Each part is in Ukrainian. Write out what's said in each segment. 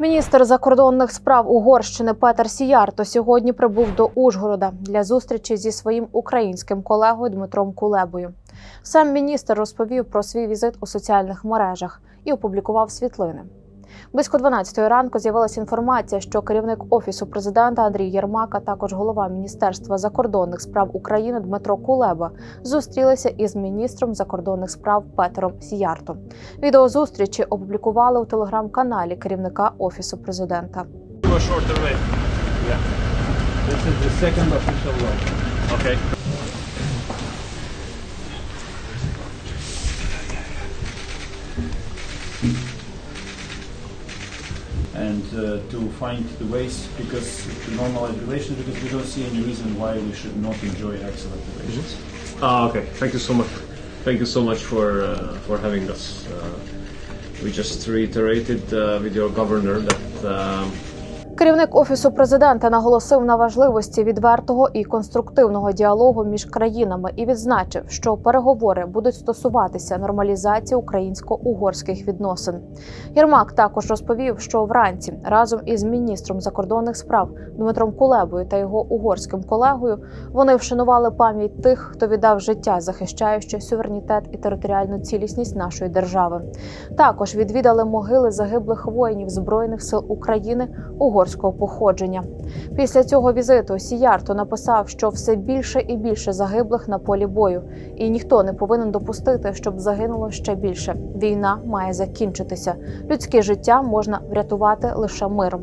Міністр закордонних справ Угорщини Петер Сіярто сьогодні прибув до Ужгорода для зустрічі зі своїм українським колегою Дмитром Кулебою. Сам міністр розповів про свій візит у соціальних мережах і опублікував світлини. Близько 12 ранку з'явилася інформація, що керівник офісу президента Андрій Єрмак, а також голова Міністерства закордонних справ України Дмитро Кулеба зустрілися із міністром закордонних справ Петером Сіярто. Відео зустрічі опублікували у телеграм-каналі керівника офісу президента. Do And uh, to find the ways because to normalize relations because we don't see any reason why we should not enjoy excellent relations. Ah, okay. Thank you so much. Thank you so much for uh, for having us. Uh, we just reiterated with your governor that um, Керівник офісу президента наголосив на важливості відвертого і конструктивного діалогу між країнами і відзначив, що переговори будуть стосуватися нормалізації українсько-угорських відносин. Єрмак також розповів, що вранці разом із міністром закордонних справ Дмитром Кулебою та його угорським колегою вони вшанували пам'ять тих, хто віддав життя, захищаючи суверенітет і територіальну цілісність нашої держави. Також відвідали могили загиблих воїнів збройних сил України угорського походження. Після цього візиту Сіярто написав, що все більше і більше загиблих на полі бою, і ніхто не повинен допустити, щоб загинуло ще більше. Війна має закінчитися. Людське життя можна врятувати лише миром.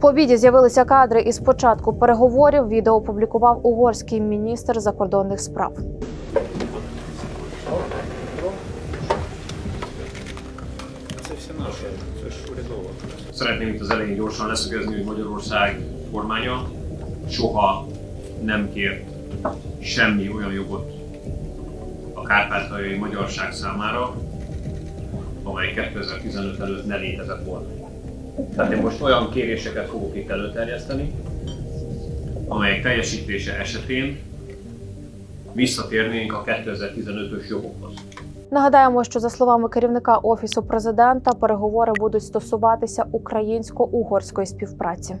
По обіді з'явилися кадри із початку переговорів. Відео опублікував угорський міністр закордонних справ. Szeretném itt az elején gyorsan leszögezni, hogy Magyarország kormánya soha nem kért semmi olyan jogot a kárpátaljai magyarság számára, amely 2015 előtt ne létezett volna. Tehát én most olyan kéréseket fogok itt előterjeszteni, amelyek teljesítése esetén visszatérnénk a 2015-ös jogokhoz. Нагадаємо, що за словами керівника офісу президента, переговори будуть стосуватися українсько-угорської співпраці.